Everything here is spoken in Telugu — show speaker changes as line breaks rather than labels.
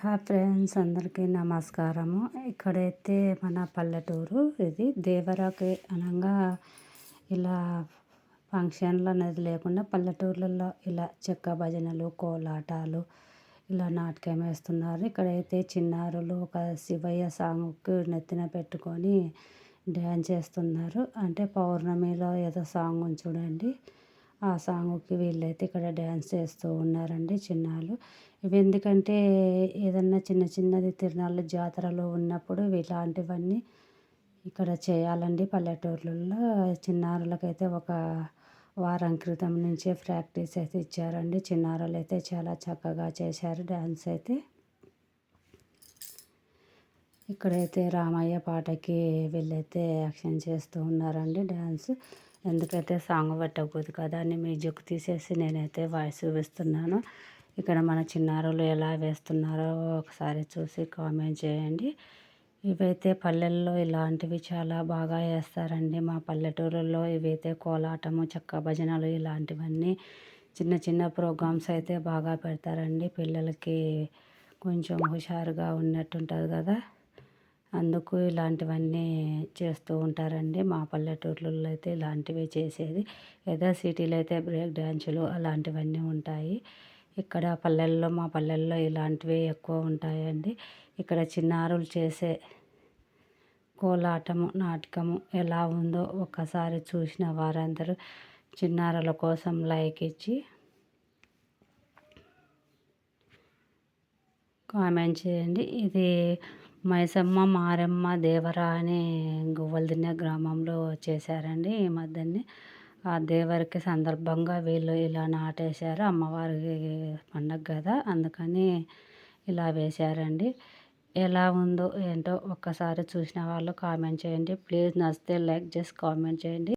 హాయ్ ఫ్రెండ్స్ అందరికీ నమస్కారము. ఇక్కడైతే మన పల్లెటూరు ఇది. దేవరాకి అనగా ఇలా ఫంక్షన్లు అనేది లేకుండా పల్లెటూర్లలో ఇలా చెక్క భజనలు కోలాటాలు ఇలా నాటకం వేస్తున్నారు. ఇక్కడైతే చిన్నారులు ఒక శివయ్య సాంగ్కి నెత్తిన పెట్టుకొని డ్యాన్స్ చేస్తున్నారు. అంటే పౌర్ణమిలో ఏదో సాంగ్ చూడండి. ఆ సాంగ్కి వీళ్ళైతే ఇక్కడ డ్యాన్స్ చేస్తూ ఉన్నారండి చిన్నారులు ఇవి ఎందుకంటే ఏదన్నా చిన్న చిన్నది తిరునాళ్ళు జాతరలు ఉన్నప్పుడు ఇలాంటివన్నీ ఇక్కడ చేయాలండి పల్లెటూర్లలో. చిన్నారులకైతే ఒక వారం క్రితం నుంచే ప్రాక్టీస్ అయితే ఇచ్చారండి. చిన్నారులు అయితే చాలా చక్కగా చేశారు డ్యాన్స్ అయితే. ఇక్కడైతే రామయ్య పాటకి వీళ్ళైతే యాక్షన్ చేస్తూ ఉన్నారండి డ్యాన్స్. ఎందుకైతే సాంగ్ పెట్టకూడదు కదా అని మ్యూజిక్ తీసేసి నేనైతే వాయిస్ వేస్తున్నాను ఇక్కడ మన చిన్నారులు ఎలా వేస్తున్నారో ఒకసారి చూసి కామెంట్ చేయండి. ఇవైతే పల్లెల్లో ఇలాంటివి చాలా బాగా వేస్తారండి. మా పల్లెటూరులో ఇవైతే కోలాటము చెక్క భజనలు ఇలాంటివన్నీ చిన్న చిన్న ప్రోగ్రామ్స్ అయితే బాగా పెడతారండి. పిల్లలకి కొంచెం హుషారుగా ఉన్నట్టు ఉంటుంది కదా. అందుకు ఇలాంటివన్నీ చేస్తూ ఉంటారండి. మా పల్లెటూర్లలో అయితే ఇలాంటివి చేసేది. లేదా సిటీలో అయితే బ్రేక్ డ్యాన్సులు అలాంటివన్నీ ఉంటాయి. ఇక్కడ పల్లెల్లో మా పల్లెల్లో ఇలాంటివి ఎక్కువ ఉంటాయండి. ఇక్కడ చిన్నారులు చేసే కోలాటము నాటకము ఎలా ఉందో ఒక్కసారి చూసిన వారందరూ చిన్నారుల కోసం లైక్ ఇచ్చి కామెంట్ చేయండి. ఇది మైసమ్మ మారమ్మ దేవరా అనే గువ్వలదిన్నె గ్రామంలో చేశారండి ఈ మధ్యనే. ఆ దేవరికి సందర్భంగా వీళ్ళు ఇలా నాటేశారు. అమ్మవారికి పండగ కదా అందుకని ఇలా వేశారండి. ఎలా ఉందో ఏంటో ఒక్కసారి చూసిన వాళ్ళు కామెంట్ చేయండి. ప్లీజ్ నచ్చితే లైక్ చేసి కామెంట్ చేయండి.